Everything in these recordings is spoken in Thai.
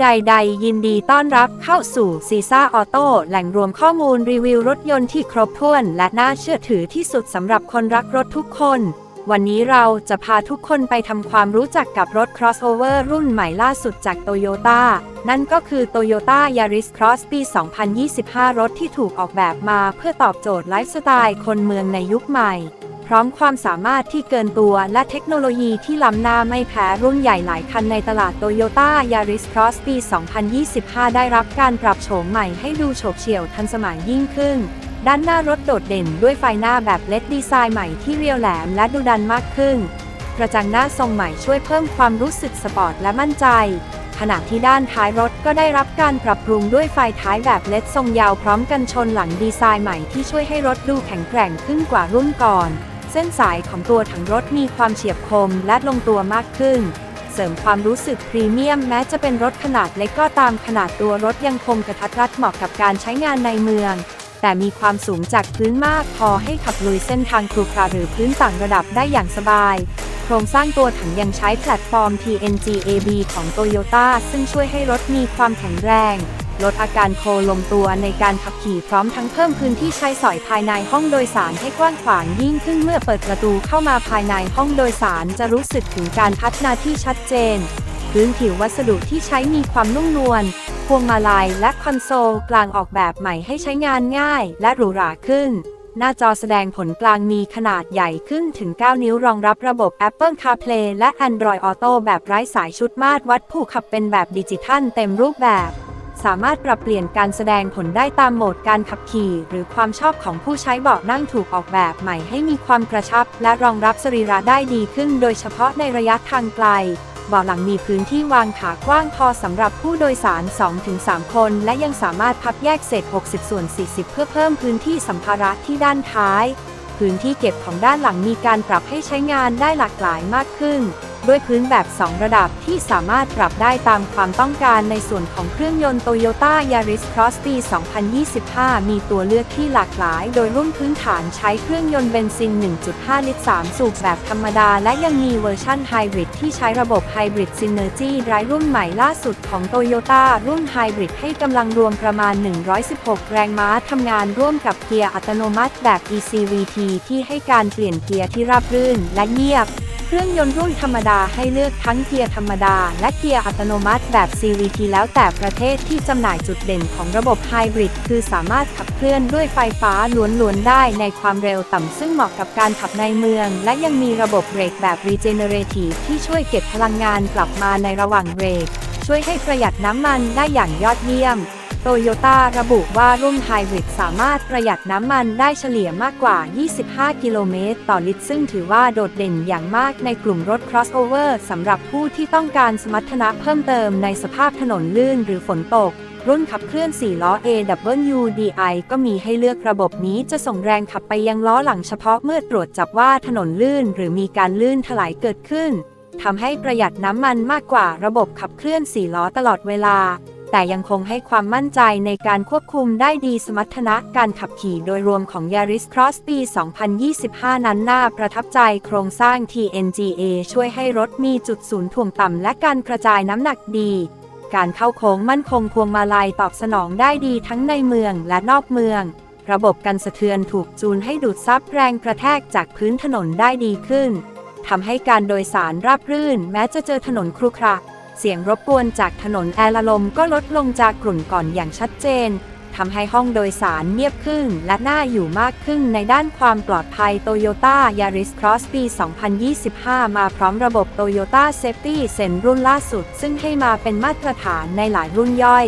ใด ๆ ยินดีต้อนรับเข้าสู่ซีซ่าออโต้แหล่งรวมข้อมูลรีวิวรถยนต์ที่ครบถ้วนและน่าเชื่อถือที่สุดสำหรับคนรักรถทุกคน วันนี้เราจะพาทุกคนไปทำความรู้จักกับรถ crossover รุ่นใหม่ล่าสุดจาก Toyota นั่นก็คือ Toyota Yaris Cross ปี 2025 รถที่ถูกออกแบบมาเพื่อตอบโจทย์ไลฟ์สไตล์คนเมืองในยุคใหม่ ร้อมความสามารถที่เกินตัวและเทคโนโลยีที่ล้ำหน้าไม่แพ้รุ่นใหญ่หลายคันในตลาด Toyota Yaris Cross ปี 2025 ได้รับการปรับโฉมใหม่ให้ดูโฉบเฉี่ยวทันสมัยยิ่งขึ้น ด้านหน้ารถโดดเด่นด้วยไฟหน้าแบบเลดดีไซน์ใหม่ที่เรียวแหลมและดูดันมากขึ้น กระจังหน้าทรงใหม่ช่วยเพิ่มความรู้สึกสปอร์ตและมั่นใจขณะที่ด้านท้ายรถก็ได้รับการปรับปรุงด้วยไฟท้ายแบบเลดทรงยาวพร้อมกันชนหลังดีไซน์ใหม่ที่ช่วยให้รถดูแข็งแกร่งขึ้นกว่ารุ่นก่อน เส้นสายของตัวถังรถมีความเฉียบคมและลงตัวมากขึ้น เสริมความรู้สึกพรีเมียมแม้จะเป็นรถขนาดเล็กก็ตามขนาดตัวรถยังคงกระทัดรัดเหมาะกับการใช้งานในเมือง แต่มีความสูงจากพื้นมากพอให้ขับลุยเส้นทางครุขระหรือพื้นต่างระดับได้อย่างสบายโครงสร้างตัวถังยังใช้แพลตฟอร์ม TNG AB ของ Toyota ซึ่งช่วยให้รถมีความแข็งแรง ลดอาการโคลงตัวในการขับขี่พร้อมทั้งเพิ่มพื้นที่ใช้สอยภายในห้องโดยสารให้กว้างขวางยิ่งขึ้นเมื่อเปิดประตูเข้ามาภายในห้องโดยสารจะรู้สึกถึงการพัฒนาที่ชัดเจน พื้นผิววัสดุที่ใช้มีความนุ่มนวลพวงมาลัยและคอนโซลกลางออกแบบใหม่ให้ใช้งานง่ายและหรูหราขึ้นหน้าจอแสดงผลกลางมีขนาดใหญ่ขึ้นถึง 9 นิ้วรองรับระบบ Apple CarPlay และ Android Auto แบบไร้สายชุดมาตรวัดผู้ขับเป็นแบบดิจิทัลเต็มรูปแบบ สามารถปรับเปลี่ยนการแสดงผลได้ตามโหมดการขับขี่ หรือความชอบของผู้ใช้เบาะนั่งถูกออกแบบใหม่ให้มีความกระชับ และรองรับสรีระได้ดีขึ้น โดยเฉพาะในระยะทางไกลเบาะหลังมีพื้นที่วางขากว้างพอสำหรับผู้โดยสาร 2-3 คน และยังสามารถพับแยกเศษ 60 ส่วน 40 เพื่อเพิ่มพื้นที่สัมภาระที่ด้านท้าย พื้นที่เก็บของด้านหลังมีการปรับให้ใช้งานได้หลากหลายมากขึ้น ด้วยพื้นแบบ 2 ระดับที่สามารถปรับได้ตามความต้องการในส่วนของเครื่องยนต์ Toyota Yaris Cross ปี 2025 มีตัวเลือกที่หลากหลาย โดยรุ่นพื้นฐานใช้เครื่องยนต์เบนซิน 1.5 ลิตร 3 สูบแบบธรรมดา และยังมีเวอร์ชั่นไฮบริดที่ใช้ระบบ Hybrid Synergy ไร้รุ่นใหม่ล่าสุดของ Toyota รุ่นไฮบริดให้กำลังรวมประมาณ 116 แรงม้าทำงานร่วมกับเกียร์อัตโนมัติแบบ ECVT ที่ให้การเปลี่ยนเกียร์ที่ราบรื่นและเงียบ เครื่องยนต์รุ่นธรรมดาให้เลือกทั้งเกียร์ธรรมดา และเกียร์อัตโนมัติแบบ CVT แล้วแต่ประเทศที่จำหน่ายจุดเด่นของระบบไฮบริดคือสามารถขับเคลื่อนด้วยไฟฟ้าล้วนๆได้ในความเร็วต่ำซึ่งเหมาะกับการขับในเมือง และยังมีระบบเบรกแบบ Regenerative ที่ช่วยเก็บพลังงานกลับมาในระหว่างเบรก ช่วยให้ประหยัดน้ำมันได้อย่างยอดเยี่ยม โตโยต้าระบุว่ารุ่นไฮบริดสามารถประหยัดน้ำมันได้เฉลี่ยมากกว่า 25 กิโลเมตร ต่อลิตร ซึ่งถือว่าโดดเด่นอย่างมากในกลุ่มรถ crossover สำหรับผู้ที่ต้องการสมรรถนะเพิ่มเติมในสภาพถนนลื่นหรือฝนตก รุ่นขับเคลื่อน 4 ล้อ AWDI ก็มีให้เลือกระบบนี้จะส่งแรงขับไปยังล้อหลังเฉพาะเมื่อตรวจจับว่าถนนลื่น หรือมีการลื่นถลายเกิดขึ้นทำให้ประหยัดน้ำมันมากกว่าระบบขับเคลื่อน 4 ล้อตลอดเวลา แต่ยังคงให้ความมั่นใจในการควบคุมได้ดีสมรรถนะการขับขี่โดยรวมของ Yaris Cross ปี 2025 นั้นน่าประทับใจโครงสร้าง TNGA ช่วยให้รถมีจุดศูนย์ถ่วงต่ำและการกระจายน้ำหนักดี การเข้าโค้งมั่นคงพวงมาลัยตอบสนองได้ดีทั้งในเมืองและนอกเมือง ระบบกันสะเทือนถูกจูนให้ดูดซับแรงกระแทกจากพื้นถนนได้ดีขึ้นทำให้การโดยสารราบรื่นแม้จะเจอถนนครุขระ เสียงรบกวนจากถนนแอร์ลลมก็ลดลงจากกลุ่นก่อนอย่างชัดเจนทำให้ห้องโดยสารเงียบขึ้นและน่าอยู่มากขึ้นในด้านความปลอดภัย Toyota Yaris Cross ปี 2025 มาพร้อมระบบ Toyota Safety Sense รุ่นล่าสุด ซึ่งให้มาเป็นมาตรฐานในหลายรุ่นย่อย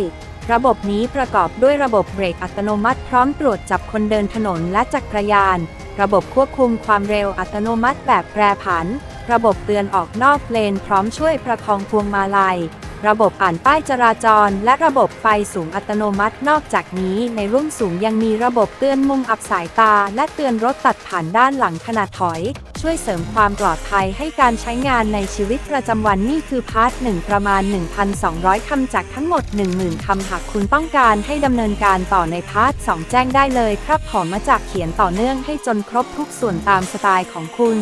ระบบนี้ประกอบด้วยระบบเบรกอัตโนมัติพร้อมตรวจจับคนเดินถนนและจักรยาน ระบบควบคุมความเร็วอัตโนมัติแบบแปรผัน ระบบเตือนออกนอกเลนพร้อมช่วยประคองพวงมาลัย ระบบอ่านป้ายจราจร และระบบไฟสูงอัตโนมัตินอกจากนี้ในรุ่นสูงยังมีระบบเตือนมุมอับสายตา และเตือนรถตัดผ่านด้านหลังขณะถอย ช่วยเสริมความปลอดภัยให้การใช้งานในชีวิตประจำวันนี่คือพาร์ทหนึ่งประมาณ 1,200 คำจากทั้งหมด 10,000 คำหากคุณต้องการให้ดำเนินการต่อในพาร์ท2แจ้งได้เลยครับขอมาจากเขียนต่อเนื่องให้จนครบทุกส่วนตามสไตล์ของคุณ